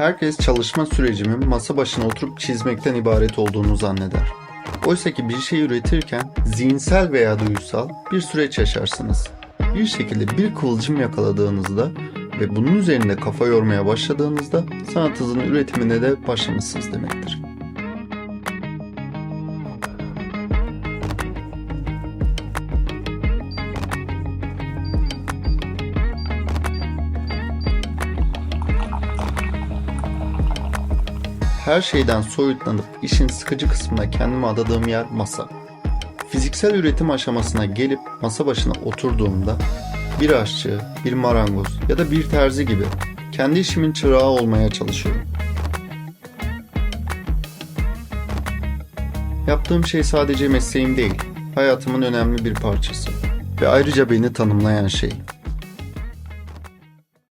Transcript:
Herkes çalışma sürecimin masa başına oturup çizmekten ibaret olduğunu zanneder. Oysa ki bir şey üretirken zihinsel veya duygusal bir süreç yaşarsınız. Bir şekilde bir kıvılcım yakaladığınızda ve bunun üzerinde kafa yormaya başladığınızda sanatınızın üretimine de başlamışsınız demektir. Her şeyden soyutlanıp işin sıkıcı kısmına kendimi adadığım yer masa. Fiziksel üretim aşamasına gelip masa başına oturduğumda bir aşçı, bir marangoz ya da bir terzi gibi kendi işimin çırağı olmaya çalışıyorum. Yaptığım şey sadece mesleğim değil, hayatımın önemli bir parçası ve ayrıca beni tanımlayan şey.